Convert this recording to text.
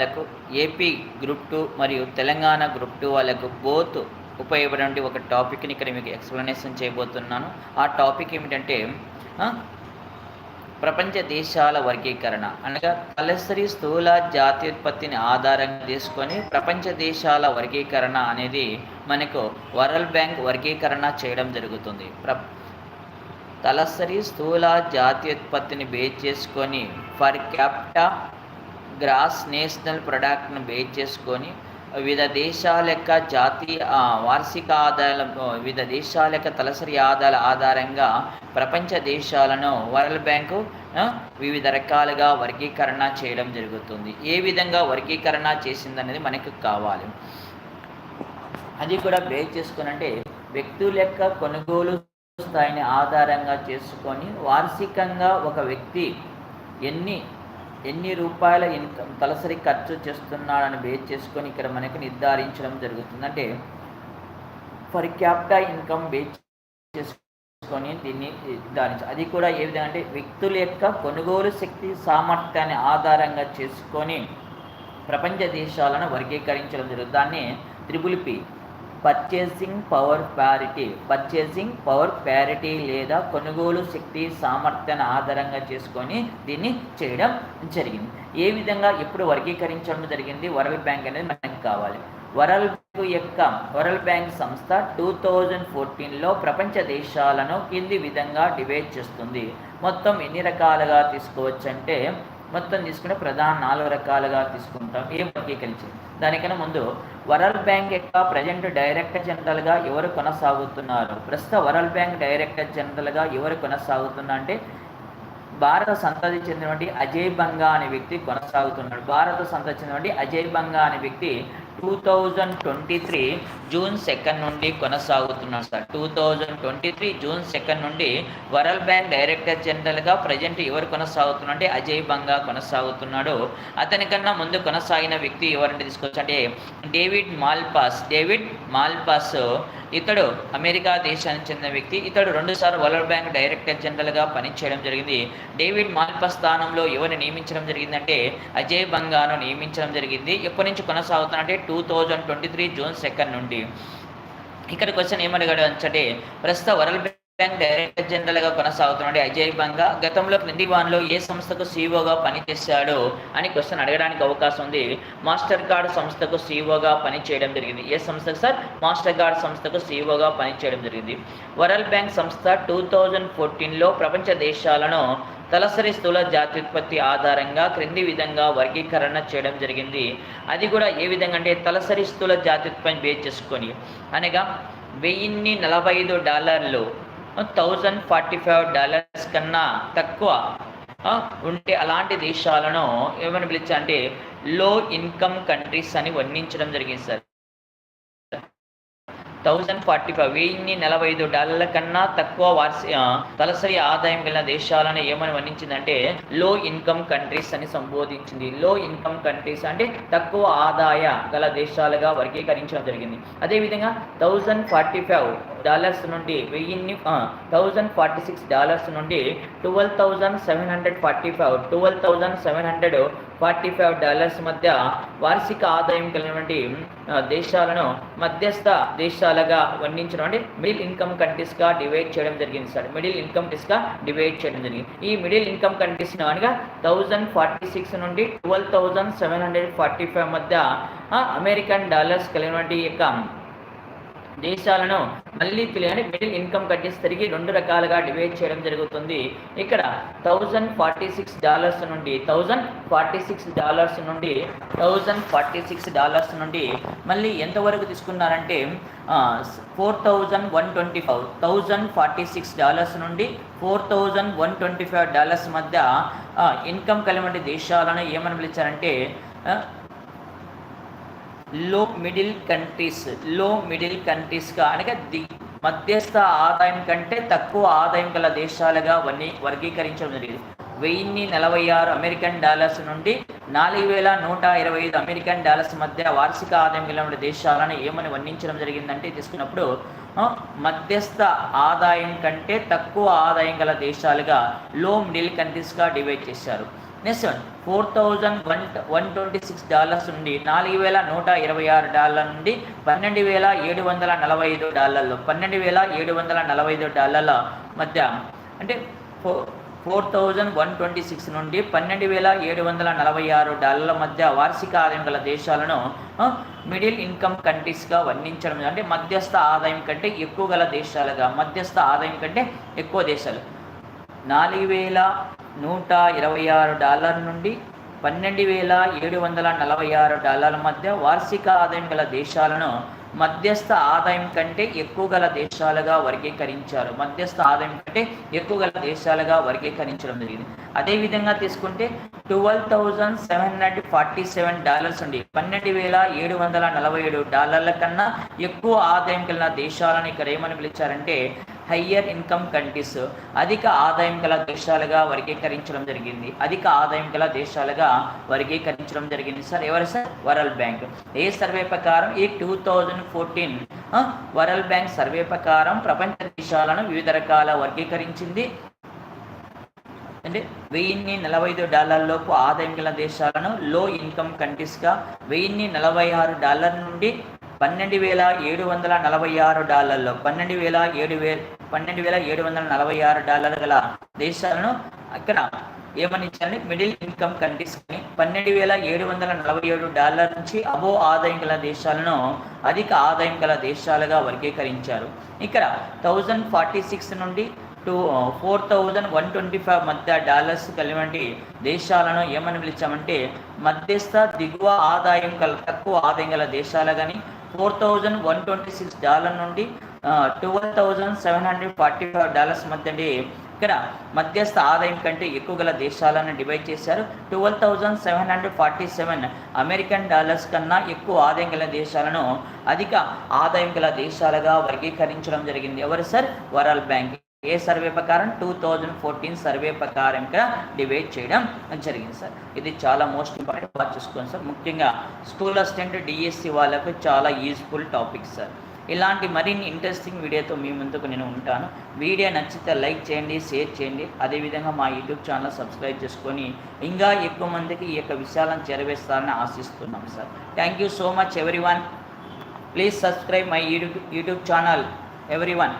వాళ్ళకు AP group two మరియు Telangana group two వాళ్ళకు బోత్ ఉపయోగపడే ఒక టాపిక్ని ఇక్కడ మీకు ఎక్స్ప్లెనేషన్ చేయబోతున్నాను. ఆ టాపిక్ ఏమిటంటే ప్రపంచ దేశాల వర్గీకరణ. అనగా తలసరి స్థూల జాతీయోత్పత్తిని ఆధారంగా తీసుకొని ప్రపంచ దేశాల వర్గీకరణ అనేది మనకు వరల్డ్ బ్యాంక్ వర్గీకరణ చేయడం జరుగుతుంది. ప్ర తలసరి స్థూల జాతీయోత్పత్తిని బేస్ చేసుకొని ఫర్ క్యాపిటా గ్రాస్ నేషనల్ ప్రొడక్ట్ను బేస్ చేసుకొని వివిధ దేశాల యొక్క జాతీయ వార్షిక ఆదాయాల వివిధ దేశాల యొక్క తలసరి ఆదాయాల ఆధారంగా ప్రపంచ దేశాలను వరల్డ్ బ్యాంకు వివిధ రకాలుగా వర్గీకరణ చేయడం జరుగుతుంది. ఏ విధంగా వర్గీకరణ చేసిందనేది మనకు కావాలి. అది కూడా బేస్ చేసుకుని అంటే వ్యక్తుల యొక్క కొనుగోలు స్థాయిని ఆధారంగా చేసుకొని వార్షికంగా ఒక వ్యక్తి ఎన్ని ఎన్ని రూపాయల ఇన్కమ్ తలసరి ఖర్చు చేస్తున్నాడని బేస్ చేసుకొని ఇక్కడ మనకి నిర్ధారించడం జరుగుతుంది. అంటే ఫర్ క్యాపిటా ఇన్కమ్ బేస్ చేసుకొని దీన్ని నిర్ధారించు అది కూడా ఏ విధంగా అంటే వ్యక్తుల యొక్క కొనుగోలు శక్తి సామర్థ్యాన్ని ఆధారంగా చేసుకొని ప్రపంచ దేశాలను వర్గీకరించడం జరుగుతుంది. దాన్ని triple P. Purchasing power parity purchasing power parity లేదా కొనుగోలు శక్తి సామర్థ్యాన్ని ఆధారంగా చేసుకొని దీన్ని చేయడం జరిగింది. ఏ విధంగా ఎప్పుడు వర్గీకరించడం జరిగింది? వరల్డ్ బ్యాంక్ అనేది మనకి కావాలి. వరల్డ్ బ్యాంక్ యొక్క వరల్డ్ బ్యాంక్ సంస్థ టూ థౌజండ్ ఫోర్టీన్లో ప్రపంచ దేశాలను కింది విధంగా డివైడ్ చేస్తుంది. మొత్తం ఎన్ని రకాలుగా తీసుకోవచ్చు అంటే మొత్తం తీసుకునే ప్రధాన నాలుగు రకాలుగా తీసుకుంటాం. ఏం వర్గీకరించింది. దానికన్నా ముందు వరల్డ్ బ్యాంక్ యొక్క ప్రజెంట్ డైరెక్టర్ జనరల్గా ఎవరు కొనసాగుతున్నారు? ప్రస్తుత వరల్డ్ బ్యాంక్ డైరెక్టర్ జనరల్గా ఎవరు కొనసాగుతున్నా అంటే భారత సంతతి చెందినటువంటి అజయ్ బంగా అనే వ్యక్తి కొనసాగుతున్నాడు. భారత సంతతి చెందినటువంటి అజయ్ బంగా అనే వ్యక్తి two thousand twenty three June second నుండి కొనసాగుతున్నాడు sir. Two thousand twenty three June second నుండి వరల్డ్ బ్యాంక్ డైరెక్టర్ జనరల్గా ప్రజెంట్ ఎవరు కొనసాగుతున్నారు అంటే అజయ్ బంగా కొనసాగుతున్నాడు. అతనికన్నా ముందు కొనసాగిన వ్యక్తి ఎవరంటే తీసుకోవచ్చు అంటే డేవిడ్ మాల్పాస్. డేవిడ్ మాల్పాస్ ఇతడు అమెరికా దేశానికి చెందిన వ్యక్తి. ఇతడు రెండుసార్లు వరల్డ్ బ్యాంక్ డైరెక్టర్ జనరల్గా పనిచేయడం జరిగింది. డేవిడ్ మాల్పాస్ స్థానంలో ఎవరిని నియమించడం జరిగిందంటే అజయ్ బంగాను నియమించడం జరిగింది. ఎప్పటి నుంచి కొనసాగుతున్నట్టే two thousand twenty three June second నుండి. ఇక్కడ క్వశ్చన్ ఏమడిగాడు అంటే ప్రస్తుత వరల్డ్ బ్యాంక్ డైరెక్టర్ జనరల్గా కొనసాగుతున్నాడు. అజయ్ బంగా గతంలో క్రింది వాన్లో ఏ సంస్థకు సీఈఓగా పనిచేశాడు అని క్వశ్చన్ అడగడానికి అవకాశం ఉంది. మాస్టర్ కార్డ్ సంస్థకు సీఈఓగా పనిచేయడం జరిగింది. ఏ సంస్థకు సార్? మాస్టర్ కార్డ్ సంస్థకు సీఈఓగా పనిచేయడం జరిగింది. వరల్డ్ బ్యాంక్ సంస్థ టూ థౌజండ్ ఫోర్టీన్లో ప్రపంచ దేశాలను తలసరి స్థూల జాత్యుత్పత్తి ఆధారంగా క్రింది విధంగా వర్గీకరణ చేయడం జరిగింది. అది కూడా ఏ విధంగా అంటే తలసరి స్థూల జాత్యుత్పత్తి బేస్ చేసుకొని అనగా వెయ్యిన్ని నలభై ఐదు డాలర్లు థౌజండ్ ఫార్టీ ఫైవ్ డాలర్స్ కన్నా తక్కువ. ఉంటే అలాంటి దేశాలను ఏమని పిలిచా అంటే లో ఇన్కమ్ కంట్రీస్ అని వర్ణించడం జరిగింది సార్. థౌజండ్ ఫార్టీ ఫైవ్ వెయ్యిన్ని నలభై ఐదు డాలర్ల కన్నా తక్కువ వార్షి తలసరి ఆదాయం గల దేశాలను ఏమని వర్ణించిందంటే లో ఇన్కమ్ కంట్రీస్ అని సంబోధించింది. లో ఇన్కమ్ కంట్రీస్ అంటే తక్కువ ఆదాయ గల దేశాలుగా వర్గీకరించడం జరిగింది. అదేవిధంగా థౌజండ్ ఫార్టీ ఫైవ్ డాలర్స్ నుండి వెయ్యిన్ని థౌజండ్ ఫార్టీ సిక్స్ డాలర్స్ నుండి twelve thousand seven hundred forty five twelve thousand seven hundred forty five dollars మధ్య వార్షిక ఆదాయం కలిగినటువంటి దేశాలను మధ్యస్థ దేశాలుగా వర్ణించడం అంటే మిడిల్ ఇన్కమ్ కంట్రీస్గా డివైడ్ చేయడం జరిగింది సార్. మిడిల్ ఇన్కమ్ కంట్రీస్గా డివైడ్ చేయడం జరిగింది. ఈ మిడిల్ ఇన్కమ్ కంట్రీస్ అనగా థౌజండ్ ఫార్టీ సిక్స్ నుండి twelve thousand seven hundred forty five మధ్య అమెరికన్ డాలర్స్ కలిగినటువంటి యొక్క దేశాలను మళ్ళీ తెలియని మిడిల్ ఇన్కమ్ కంట్రీస్ తిరిగి రెండు రకాలుగా డివైడ్ చేయడం జరుగుతుంది. ఇక్కడ థౌజండ్ ఫార్టీ సిక్స్ డాలర్స్ నుండి థౌజండ్ ఫార్టీ సిక్స్ డాలర్స్ నుండి థౌజండ్ ఫార్టీ సిక్స్ డాలర్స్ నుండి మళ్ళీ ఎంతవరకు తీసుకున్నారంటే four thousand one twenty five thousand forty six dollars నుండి four thousand one twenty five dollars మధ్య ఇన్కమ్ కలిగిన దేశాలను ఏమని పిలిచారంటే లో మిడిల్ కంట్రీస్లో మిడిల్ కంట్రీస్గా అనగా ది మధ్యస్థ ఆదాయం కంటే తక్కువ ఆదాయం గల దేశాలుగా వన్నీ వర్గీకరించడం జరిగింది. వెయ్యిన్ని నలభై ఆరు అమెరికన్ డాలర్స్ నుండి నాలుగు వేల నూట ఇరవై ఐదు అమెరికన్ డాలర్స్ మధ్య వార్షిక ఆదాయం కలిగిన దేశాలను ఏమని వర్ణించడం జరిగిందంటే తీసుకున్నప్పుడు మధ్యస్థ ఆదాయం కంటే తక్కువ ఆదాయం గల దేశాలుగా లో మిడిల్ కంట్రీస్గా డివైడ్ చేశారు. Next one four thousand one one twenty six dollars నుండి నాలుగు వేల నూట ఇరవై ఆరు డాలర్ల నుండి పన్నెండు వేల ఏడు వందల నలభై ఐదు డాలర్లు. పన్నెండు వేల ఏడు వందల నలభై ఐదు డాలర్ల మధ్య అంటే four four thousand one twenty six నుండి పన్నెండు వేల ఏడు వందల నలభై ఆరు డాలర్ల మధ్య వార్షిక ఆదాయం గల దేశాలను మిడిల్ ఇన్కమ్ కంట్రీస్గా వర్ణించడం అంటే మధ్యస్థ ఆదాయం కంటే ఎక్కువ గల దేశాలుగా మధ్యస్థ ఆదాయం కంటే ఎక్కువ దేశాలు. నాలుగు వేల నూట ఇరవై ఆరు డాలర్ నుండి పన్నెండు వేల ఏడు వందల నలభై ఆరు డాలర్ల మధ్య వార్షిక ఆదాయం గల దేశాలను మధ్యస్థ ఆదాయం కంటే ఎక్కువ గల దేశాలుగా వర్గీకరించారు. మధ్యస్థ ఆదాయం కంటే ఎక్కువ గల దేశాలుగా వర్గీకరించడం జరిగింది. అదేవిధంగా తీసుకుంటే twelve thousand seven hundred forty seven dollars ఉండి పన్నెండు వేల ఏడు వందల నలభై ఏడు డాలర్ల కన్నా ఎక్కువ ఆదాయం కలిగిన దేశాలను ఇక్కడ ఏమని పిలిచారంటే హయ్యర్ ఇన్కమ్ కంట్రీస్ అధిక ఆదాయం గల దేశాలుగా వర్గీకరించడం జరిగింది. అధిక ఆదాయం గల దేశాలుగా వర్గీకరించడం జరిగింది. సార్ ఎవరు సార్? World bank. ఏ సర్వే ప్రకారం ఈ two thousand fourteen world bank survey ప్రకారం ప్రపంచ దేశాలను వివిధ రకాల వర్గీకరించింది. అంటే వెయ్యిన్ని నలభై ఐదు డాలర్లోపు ఆదాయం గల దేశాలను లో ఇన్కమ్ కంట్రీస్గా వెయ్యిన్ని నలభై ఆరు డాలర్ నుండి పన్నెండు వేల ఏడు వందల నలభై ఆరు డాలర్లో పన్నెండు వేల ఏడు వే పన్నెండు వేల ఏడు వందల నలభై ఆరు డాలర్ గల దేశాలను అక్కడ ఏమని ఇచ్చారంటే మిడిల్ ఇన్కమ్ కంట్రీస్ అని పన్నెండు వేల ఏడు వందల నలభై ఏడు డాలర్ నుంచి అబో ఆదాయం గల దేశాలను అధిక ఆదాయం గల దేశాలుగా వర్గీకరించారు. ఇక్కడ థౌజండ్ ఫార్టీ సిక్స్ నుండి two four thousand one twenty five మధ్య డాలర్స్ కలిగినటువంటి దేశాలను ఏమని పిలిచామంటే మధ్యస్థ దిగువ ఆదాయం గల తక్కువ ఆదాయం గల దేశాలు కానీ four thousand one twenty six dollar నుండి twelve thousand seven hundred forty five dollars మధ్య అండి ఇక్కడ మధ్యస్థ ఆదాయం కంటే ఎక్కువ గల దేశాలను డివైడ్ చేశారు. Twelve thousand seven hundred forty seven American dollars కన్నా ఎక్కువ ఆదాయం గల దేశాలను అధిక ఆదాయం గల దేశాలుగా వర్గీకరించడం జరిగింది. ఎవరు సార్? World bank. ఏ సర్వే ప్రకారం టూ థౌజండ్ ఫోర్టీన్ సర్వే ప్రకారం ఇక్కడ డివైడ్ చేయడం జరిగింది సార్. ఇది చాలా మోస్ట్ ఇంపార్టెంట్ బాగా చూసుకోండి సార్. ముఖ్యంగా స్కూల్ అసిస్టెంట్ డిఎస్సి వాళ్ళకు చాలా యూజ్ఫుల్ టాపిక్ సార్. ఇలాంటి మరిన్ని ఇంట్రెస్టింగ్ వీడియోతో మీ ముందుకు నేను ఉంటాను. వీడియో నచ్చితే లైక్ చేయండి షేర్ చేయండి. అదేవిధంగా మా యూట్యూబ్ ఛానల్ సబ్స్క్రైబ్ చేసుకొని ఇంకా ఎక్కువ మందికి ఈ యొక్క విషయాలను చేరవేస్తారని ఆశిస్తున్నాం sir. Thank you so much everyone please subscribe my YouTube YouTube channel everyone